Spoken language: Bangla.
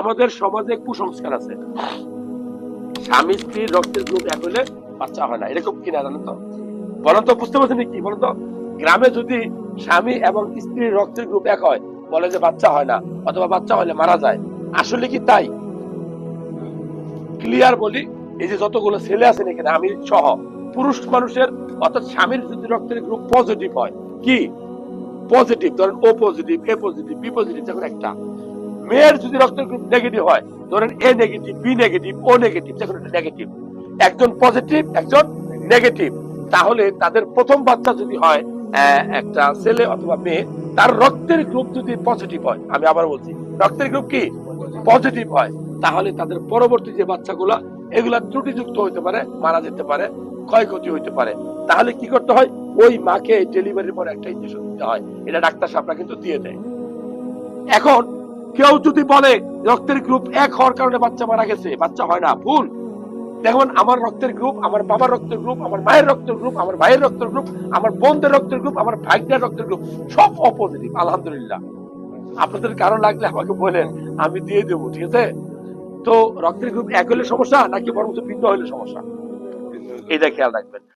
আমাদের সমাজে কুসংস্কার আছে। স্বামী স্ত্রীর রক্তের গ্রুপ এক হলে বাচ্চা হয় না। এরকম কিনা জানেন তো? বলেন তো, বুঝতে পারছেন কি? বলেন তো, গ্রামে যদি স্বামী এবং স্ত্রীর রক্তের গ্রুপ এক হয়, বলে যে বাচ্চা হয় না, অথবা বাচ্চা হলে মারা যায়, আসলে কি তাই? ক্লিয়ার বলি, এই যে যতগুলো ছেলে আছেন এখানে, আমি সহ, পুরুষ মানুষের, অর্থাৎ স্বামীর যদি রক্তের গ্রুপ পজিটিভ হয়, কি? পজিটিভ ধরেন O positive A positive B positive যখন একটা। মেয়ের যদি রক্তের গ্রুপ নেগেটিভ হয়, ধরেন A negative B negative O negative যখন এটা নেগেটিভ একজন পজিটিভ একজন নেগেটিভ তাহলে তাদের প্রথম বাচ্চা যদি হয় একটা ছেলে অথবা মেয়ে, তার রক্তের গ্রুপ যদি পজিটিভ হয়, আমি আবার বলছি, রক্তের গ্রুপ কি? পজিটিভ হয়, তাহলে তাদের পরবর্তী যে বাচ্চাগুলা, এগুলা ত্রুটিযুক্ত হইতে পারে, মারা যেতে পারে, ক্ষয়ক্ষতি হইতে পারে। তাহলে কি করতে হয়? ওই মাকে ডেলিভারির পর একটা ইঞ্জেকশন দিতে হয়। এটা ডাক্তার সাহেবরা কিন্তু দিয়ে দেয়। এখন কেউ যদি বলে রক্তের গ্রুপ এক হওয়ার কারণে বাচ্চা মারা গেছে, বাচ্চা হয় না, ভুল। দেখুন, আমার রক্তের গ্রুপ আমার বাবার রক্তের গ্রুপ আমার মায়ের রক্তের গ্রুপ আমার ভাইয়ের রক্তের গ্রুপ আমার বোনদের রক্তের গ্রুপ আমার ভাইদের রক্তের গ্রুপ সব অপজিটিভ আলহামদুলিল্লাহ। আপনাদের কারণ লাগলে আমাকে বলেন, আমি দিয়ে দেবো, ঠিক আছে? তো রক্তের গ্রুপ এক হলে সমস্যা, নাকি বরং ভিন্ন হলে সমস্যা? এটা খেয়াল রাখবেন।